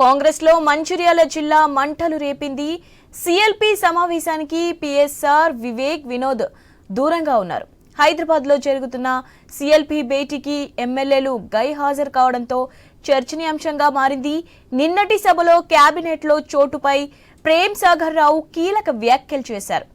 కాంగ్రెస్లో మంచిర్యాల జిల్లా మంటలు రేపింది. సిఎల్పి సమావేశానికి పిఎస్ఆర్ వివేక్ వినోద్ దూరంగా ఉన్నారు. హైదరాబాద్లో జరుగుతున్న సిఎల్పి భేటీకి ఎమ్మెల్యేలు గై హాజరు కావడంతో చర్చనీయాంశంగా మారింది. నిన్నటి సభలో క్యాబినెట్లో లో చోటుపై ప్రేమ్ సాగర్ రావు కీలక వ్యాఖ్యలు చేశారు.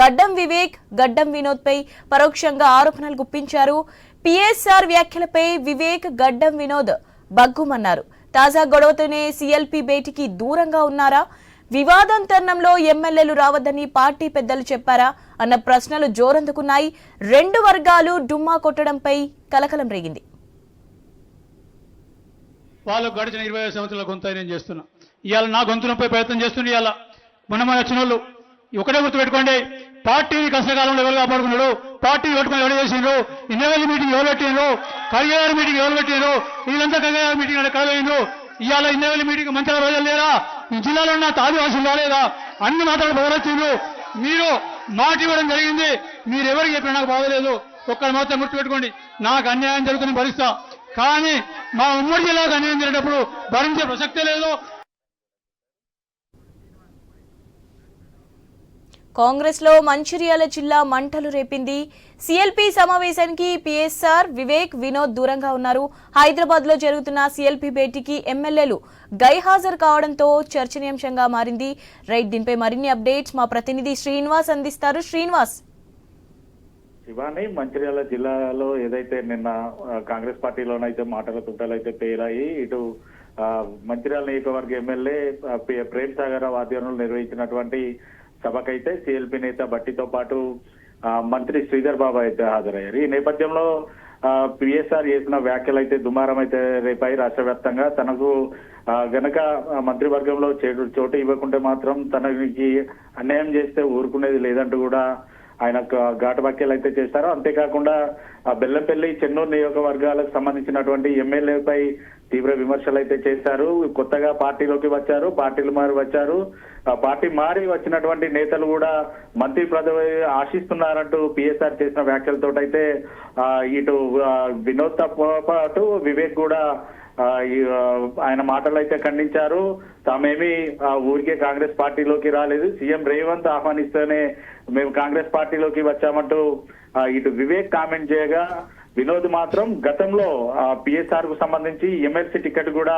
గడ్డం వివేక్ గడ్డం వినోద్ పై పరోక్షంగా ఆరోపణలు గుప్పించారు. పిఎస్ఆర్ వ్యాఖ్యలపై వివేక్ గడ్డం వినోద్ బగ్గుమన్నారు తాజా గొడవతోనే సీఎల్పీ భేటీకి దూరంగా ఉన్నారా? వివాదం తరుణంలో ఎమ్మెల్యేలు రావద్దని పార్టీ పెద్దలు చెప్పారా? అన్న ప్రశ్నలు జోరందుకున్నాయి. రెండు వర్గాలు డుమ్మా కొట్టడంపై కలకలం రేగింది. వాళ్ళు గడిచిన ఇరవై ఐదు సంవత్సరాల గొంతు నేను చేస్తున్నా. ఇవాళ నా గొంతు ప్రయత్నం చేస్తున్నా ఇవాళ. మొన్న మన వచ్చిన వాళ్ళు ఒకటే గుర్తుపెట్టుకోండి పార్టీని కష్టకాలంలో ఎవరు కాపాడుకున్నాడు? పార్టీ పెట్టుకుని ఎవరు చేసిండ్రు? ఇన్నోవేల్ మీటింగ్ ఎవరు పెట్టిండ్రు? కరిగారు మీటింగ్ ఎవరు పెట్టిండ్రు? వీళ్ళంతా కరిగారు మీటింగ్ అంటే కలవేయండ్రు ఇవాళ ఇన్నోవేల్ మీటింగ్ మంచిగా రోజులు లేరా? జిల్లాలో ఉన్న ఆదివాసులు రాలేదా? అన్ని మాత్రం బదలొచ్చిండ్రు మీరు మాట ఇవ్వడం జరిగింది. మీరు ఎవరికి చెప్పినా నాకు బాగలేదు ఒక్కరు మాత్రం గుర్తుపెట్టుకోండి నాకు అన్యాయం జరుగుతున్న భరిస్తా. కానీ మా ఉమ్మడి జిల్లాకు అన్యాయం జరిగినప్పుడు భరించే ప్రసక్తే లేదు. కాంగ్రెస్లో మంచిర్యాల జిల్లా మంటలు రేపింది. సిఎల్పి సమావేశానికి పిఎస్ఆర్ వివేక్ వినోద్ దూరంగా ఉన్నారు. హైదరాబాద్లో జరుగుతున్న సిఎల్పి భేటీకి ఎమ్మెల్యేలు గైహాజరు కావడంతో చర్చనీయాంశంగా మారింది. రైట్ దీనిపై మరిన్ని అప్డేట్స్ మా ప్రతినిధి శ్రీనివాస్ అందిస్తారు. శ్రీనివాస్. శివాని మంచిర్యాల జిల్లాలో ఏదైతే నిన్న కాంగ్రెస్ పార్టీలోనైతే మాటల తుంటలు అయితే పేరాయి ఇటు మంచిర్యాల నియోజకవర్గ ఎమ్మెల్యే ప్రేమ్ సాగర్ ఆధ్వర్యంలో నిర్వహించినటువంటి సభకైతే సిఎల్పి నేత బట్టితో పాటు ఆ, మంత్రి శ్రీధర్ బాబు అయితే హాజరయ్యారు. ఈ నేపథ్యంలో పిఎస్ఆర్ చేసిన వ్యాఖ్యలు అయితే దుమారం అయితే రేపాయి రాష్ట్ర వ్యాప్తంగా తనకు ఆ, గనక మంత్రివర్గంలో చోటు ఇవ్వకుంటే మాత్రం తనకి అన్యాయం చేస్తే ఊరుకునేది లేదంటూ కూడా ఆయన ఘాటు వ్యాఖ్యలు అయితే చేశారు అంతేకాకుండా బెల్లంపల్లి చెన్నూరు నియోజకవర్గాలకు సంబంధించినటువంటి ఎమ్మెల్యేపై తీవ్ర విమర్శలు అయితే చేశారు. కొత్తగా పార్టీలోకి వచ్చారు పార్టీలు మారి వచ్చారు. ఆ పార్టీ మారి వచ్చినటువంటి నేతలు కూడా మంత్రి పదవి ఆశిస్తున్నారంటూ పిఎస్ఆర్ చేసిన వ్యాఖ్యలతో అయితే ఇటు వినోద్తో పాటు వివేక్ కూడా ఆయన మాటలు అయితే ఖండించారు. తామేమి ఆ, ఊరికే కాంగ్రెస్ పార్టీలోకి రాలేదు. సీఎం రేవంత్ ఆహ్వానిస్తేనే మేము కాంగ్రెస్ పార్టీలోకి వచ్చామంటూ ఇటు వివేక్ కామెంట్ చేయగా వినోద్ మాత్రం గతంలో పిఎస్ఆర్కు సంబంధించి ఎమ్మెల్సీ టికెట్ కూడా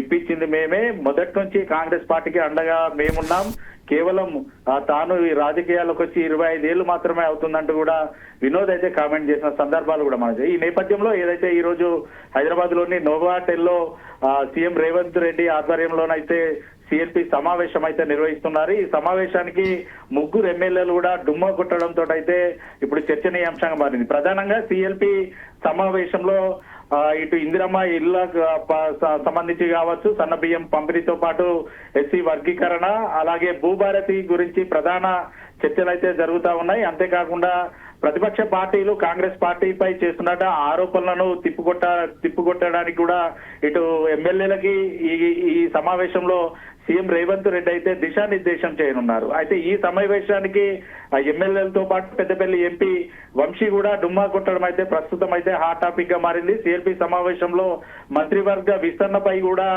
ఇప్పించింది మేమే. మొదటి నుంచి కాంగ్రెస్ పార్టీకి అండగా మేమున్నాం. కేవలం తాను ఈ రాజకీయాలకు వచ్చి ఇరవై ఐదేళ్ళు మాత్రమే అవుతుందంటూ కూడా వినోద్ అయితే కామెంట్ చేసిన సందర్భాలు కూడా మనకి ఈ నేపథ్యంలో ఏదైతే ఈ రోజు హైదరాబాద్లోని నోవాటెల్లో సీఎం రేవంత్ రెడ్డి ఆధ్వర్యంలోనైతే సిఎల్పి సమావేశం అయితే నిర్వహిస్తున్నారు. ఈ సమావేశానికి ముగ్గురు ఎమ్మెల్యేలు కూడా డుమ్మ కొట్టడంతో అయితే ఇప్పుడు చర్చనీయాంశంగా మారింది. ప్రధానంగా సిఎల్పి సమావేశంలో ఇటు ఇందిరమ్మ ఇళ్ళ సంబంధించి కావచ్చు సన్న బియ్యం పంపిణీతో పాటు ఎస్సీ వర్గీకరణ అలాగే భూభారతి గురించి ప్రధాన చర్చలు అయితే జరుగుతా ఉన్నాయి. అంతేకాకుండా ప్రతిపక్ష పార్టీలు కాంగ్రెస్ పార్టీపై చేస్తున్నట్టు ఆరోపణలను తిప్పుకొట్ట తిప్పుకొట్టడానికి కూడా ఇటు ఎమ్మెల్యేలకి ఈ ఈ సమావేశంలో సీఎం రేవంత్ రెడ్డి అయితే దిశానిర్దేశం చేయనున్నారు. అయితే ఈ సమావేశానికి ఎమ్మెల్యేలతో పాటు పెద్దపల్లి ఎంపీ వంశీ కూడా డుమ్మా కొట్టడం అయితే ప్రస్తుతం అయితే హాట్ టాపిక్గా మారింది. సిఎల్పి సమావేశంలో మంత్రివర్గ విస్తరణపై కూడా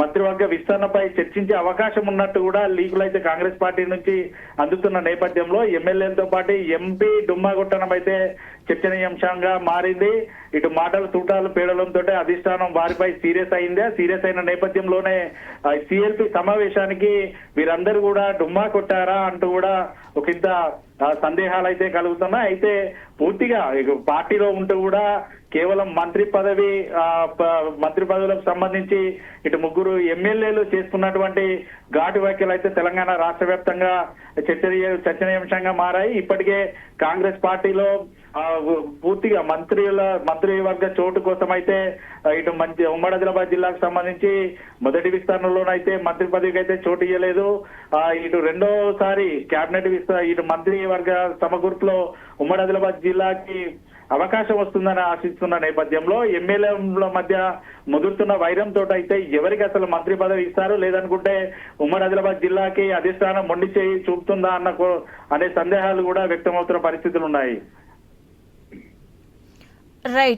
మంత్రివర్గ విస్తరణపై చర్చించే అవకాశం ఉన్నట్టు కూడా లీగులు అయితే కాంగ్రెస్ పార్టీ నుంచి అందుతున్న నేపథ్యంలో ఎమ్మెల్యేలతో పాటు ఎంపీ డుమ్మా కొట్టడం అయితే చర్చనీయాంశంగా మారింది. ఇటు మాటలు తూటాలు పేడలంతో అధిష్టానం వారిపై సీరియస్ అయింది. సీరియస్ అయిన నేపథ్యంలో నేపథ్యంలోనే సిఎల్పి సమావేశానికి వీరందరూ కూడా డుమ్మా కొట్టారా అంటూ కూడా ఒక ఇంత సందేహాలు అయితే కలుగుతున్నాయి. అయితే పూర్తిగా పార్టీలో ఉంటూ కూడా కేవలం మంత్రి పదవి మంత్రి పదవులకు సంబంధించి ఇటు ముగ్గురు ఎమ్మెల్యేలు చేస్తున్నటువంటి ఘాటు వ్యాఖ్యలు అయితే తెలంగాణ రాష్ట్ర వ్యాప్తంగా చర్చనీయ చర్చనీయాంశంగా మారాయి. ఇప్పటికే కాంగ్రెస్ పార్టీలో పూర్తిగా మంత్రుల మంత్రివర్గ చోటు కోసం అయితే ఇటు మంచి ఉమ్మడి ఆదిలాబాద్ జిల్లాకు సంబంధించి మొదటి విస్తరణలోనైతే మంత్రి పదవికి అయితే చోటు ఇవ్వలేదు ఇటు రెండోసారి కేబినెట్ విస్త ఇటు మంత్రివర్గ సమకూర్పులో ఉమ్మడి ఆదిలాబాద్ జిల్లాకి అవకాశం వస్తుందని ఆశిస్తున్న నేపథ్యంలో ఎమ్మెల్యేల మధ్య ముదురుతున్న వైరంతో అయితే ఎవరికి అసలు మంత్రి పదవి ఇస్తారు? లేదనుకుంటే ఉమ్మడి ఆదిలాబాద్ జిల్లాకి అధిష్టానం మొండి చేయి చూపుతుందా అన్న అనే సందేహాలు కూడా వ్యక్తమవుతున్న పరిస్థితులు ఉన్నాయి రైట్